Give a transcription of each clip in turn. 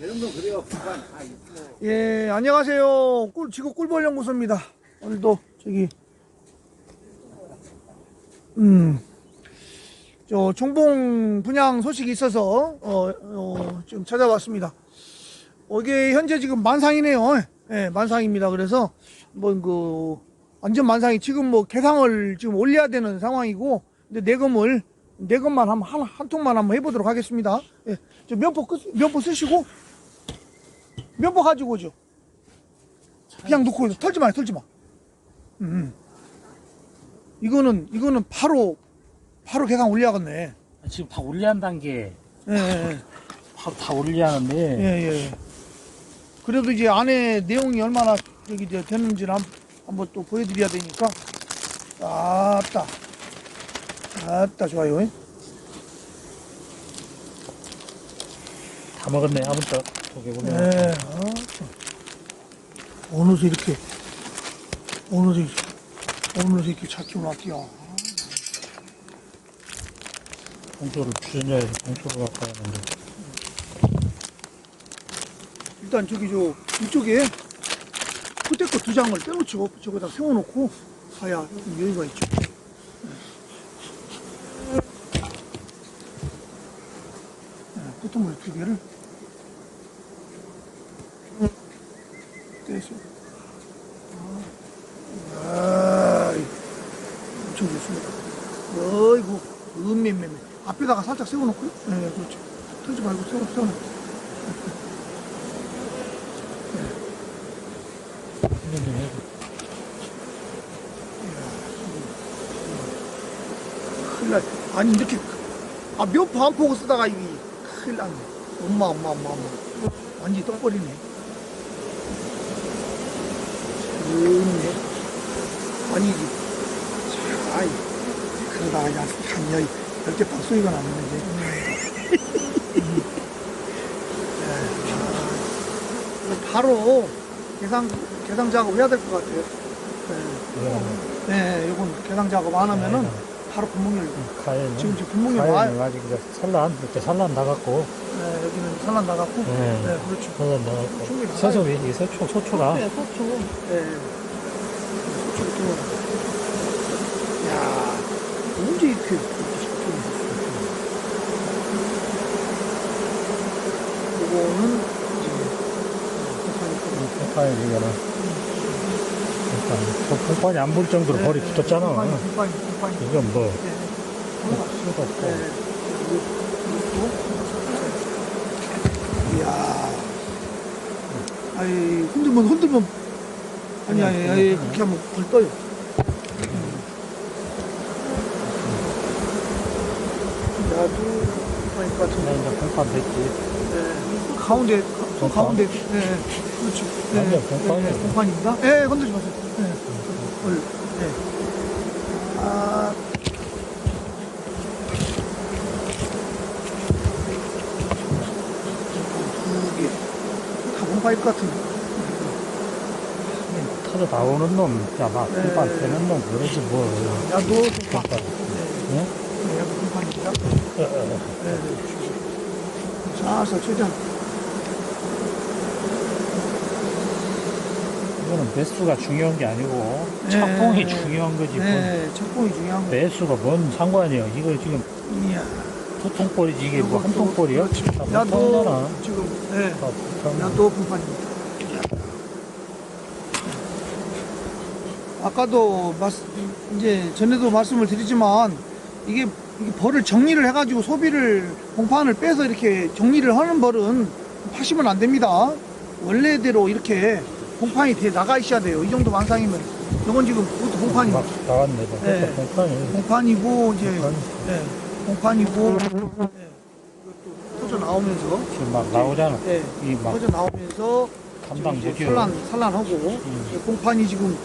그래요. 부관 다 있고. 예, 안녕하세요. 꿀, 지구 꿀벌 연구소입니다. 오늘도 저기, 음, 저 총봉 분양 소식이 있어서, 어, 어, 지금 찾아왔습니다. 어, 이게 현재 지금 만상이네요. 예, 만상입니다. 그래서, 뭐, 그, 완전 만상이 지금 뭐 개상을 지금 올려야 되는 상황이고, 근데 내금을, 내금만 한번, 한, 한 통만 한번 해보도록 하겠습니다. 예, 저 면포, 끝- 면포 쓰시고, 면포 가지고 오죠. 그냥 놓고 있어. 털지 마, 털지 마. 음, 음. 이거는 이거는 바로 바로 개강 올려야겠네. 지금 다 올리한 단계 예, 예, 바로 다 올리하는데 예, 예, 예. 그래도 이제 안에 내용이 얼마나 이제 됐는지를 한, 한번 또 보여드려야 되니까. 아따, 아따 좋아요. 다 먹었네 아무튼 저기 보면 예, 아따. 어느새 이렇게 어느새 어느새 이렇게 잘 키워놨기야. 봉투를 주전자에 봉투를 갖고 왔는데 일단 저기 저 이쪽에 그때 거 두 장을 빼놓죠. 저거다 세워놓고 가야 좀 여유가 있죠. 네, 끝통물 두 개를 떼서 아, 엄청 좋습니다. 어이구 음매매매 앞에다가 살짝 세워놓고요. 네, 그렇죠. 털지 말고 세워 세워놓고. 큰일 날. 아니 이렇게 아 몇포 안 포고 쓰다가 이게 큰일 났네. 엄마 엄마 엄마 엄마. 완전히 떡버리네. 음네. 아니 이게 자, 아이 그러다가 야 한여 이렇게 박소리가 나는데. 네, 바로 계상 계상 작업 해야 될 것 같아요. 네. 네, 이건 계상 작업 안 하면은 바로 구멍 열고. 가해는 지금 지금 가해는 와요. 아직 이제 산란 이렇게 산란 나갔고 네, 여기는 산란 나갔고. 네. 네, 그렇죠. 산란 나갔고 충분히. 서sob이 이게 서초 소초가 네, 소초. 네. 소초를 뚫어. 야, 언제 이렇게 이거는 이제 공판이 이거는 공판 공판이 안 볼 정도로 네, 벌이 네, 붙었잖아 공판이, 공판이, 공판이. 이건 뭐 네. 수가 없고 네. 이야. 아이, 흔들면, 흔들면. 아니, 아니, 아니, 그렇게 하면 불 떠요. 나도, 그러니까, 좀, 그냥 이제 공판 됐지 네. 가운데, 가, 공판. 가운데, 네, 그렇죠. 네, 아니요, 공판이에요. 네, 공판입니다. 네, 건들지 마세요. 네, 얼, 네. 아, 두 개. 다 공파일 것 같은데. 터져 나오는 놈, 야, 막, 네. 공판 되는 놈, 그러지 뭐. 야도 공파. 공판. 네, 예? 네, 야도 공판입니다. 어, 어, 네, 네. 살살 최대한. 거는 매수가 중요한 게 아니고, 네. 착공이 중요한 거지. 뭐. 네, 착공이 중요한 거. 매수가 뭔 상관이야. 이거 지금 이야. 두 통볼이지, 이게 뭐 한 통볼이야? 야도 못하잖아. 지금, 네. 다 못하면. 야도 공판입니다. 아까도 말 이제 전에도 말씀을 드리지만 이게 이게 벌을 정리를 해가지고 소비를 공판을 빼서 이렇게 정리를 하는 벌은 파시면 안 됩니다. 원래대로 이렇게 공판이 돼 나가 있어야 돼요. 이 정도 완상이면 이건 지금 그것도 공판이 막 나왔네. 봐. 네. 그것도 공판이. 공판이고 이제 공판. 네, 공판이고 네, 이것도 터져 나오면서 지금 막 나오잖아. 네, 이막 터져 나오면서 감당 지금 이제 못해요. 산란 산란하고 공판이 지금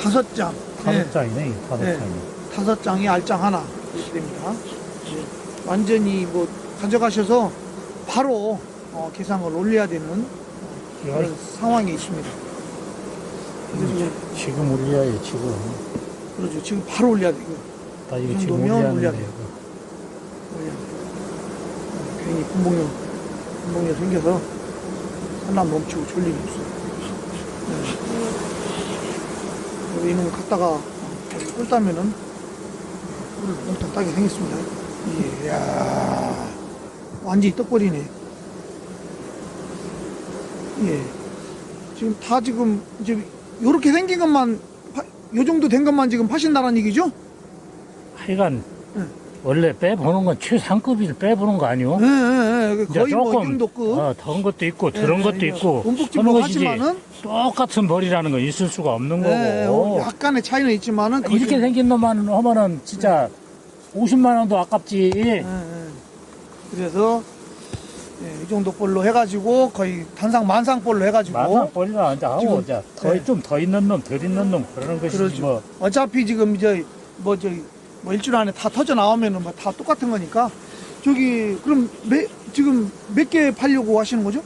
다섯 장, 네, 다섯 장이네, 이 다섯 네. 장이. 다섯 장에 알장 하나 이렇게 됩니다. 이제 완전히 뭐 가져가셔서 바로 어, 계상을 올려야 되는 그런 상황에 있습니다. 그래서 지금 지금 올려야 지금. 그러죠. 지금 바로 올려야 돼요. 나이 이거 지금 올려야 올려야 돼. 돼요. 올려야. 어, 괜히 분봉이 분봉이 생겨서 하나 멈추고 졸림이 없어요. 네. 이놈을 갖다가 꿀 따면은 꿀을 몽땅 따게 생겼습니다. 이야, 완전히 떡벌이네. 예. 지금 다 지금 이제 요렇게 생긴 것만 파- 요 정도 된 것만 지금 파신다는 얘기죠? 하여간 응. 원래 빼보는 건 최상급을 빼보는 거 아니오? 예, 예, 예. 이제 거의 뭐이 정도 급. 어, 더운 것도 있고 예, 더러운 예, 것도 예. 있고 어느 것이지 하지만은 똑같은 벌이라는 건 있을 수가 없는 거고 예, 어, 약간의 차이는 있지만은 이렇게 좀- 생긴 놈만 하면은 진짜 50만 원도 아깝지 예, 예. 그래서 예, 이 정도 볼로 해가지고 거의 단상 만상 볼로 해가지고 마상 벌이라 이제 하고 지금, 이제 더 예. 좀더 있는 놈 덜 있는 놈 그러는 것이지 그러죠. 뭐 어차피 지금 이제 뭐 저기 뭐 일주일 안에 다 터져 나오면은 뭐 다 똑같은 거니까 저기 그럼 매, 지금 몇 개 팔려고 하시는 거죠?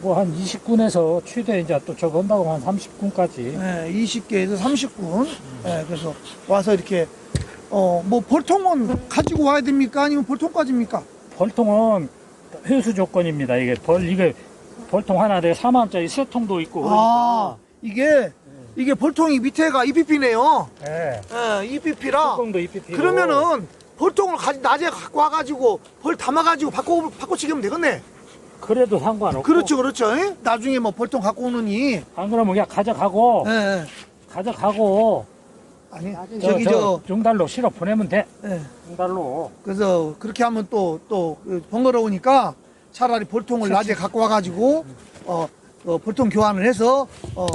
뭐 한 20군에서 최대 이제 또 저거 한다고 한 30군까지 예, 20개에서 30군. 예, 그래서 와서 이렇게 어뭐 벌통은 가지고 와야 됩니까? 아니면 벌통까지입니까? 벌통은 회수 조건입니다. 이게 벌 이게 벌통 하나에 4만 원짜리 세 통도 있고 아 그러니까 이게 이게 벌통이 밑에가 EPP네요. 예. 예, EPP라. 뚜껑도 EPP 고. 그러면은 벌통을 가지 낮에 갖고 와가지고 벌 담아가지고 바꿔 바꿔치기면 되겠네. 그래도 상관없고 그렇죠, 그렇죠. 예? 나중에 뭐 벌통 갖고 오느니. 안 그러면 그냥 가져가고 예, 예. 가져가고 아니 저, 저기 저, 저. 중달로 실어 보내면 돼. 예. 중달로. 그래서 그렇게 하면 또 또 번거로우니까 차라리 벌통을 낮에 갖고 와가지고 어, 어, 벌통 교환을 해서 어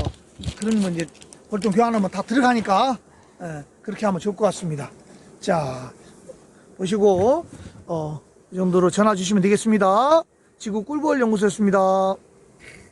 그러면 이제 벌통 교환하면 다 들어가니까 예, 그렇게 하면 좋을 것 같습니다. 자 보시고 어, 이 정도로 전화 주시면 되겠습니다. 지구 꿀벌 연구소였습니다.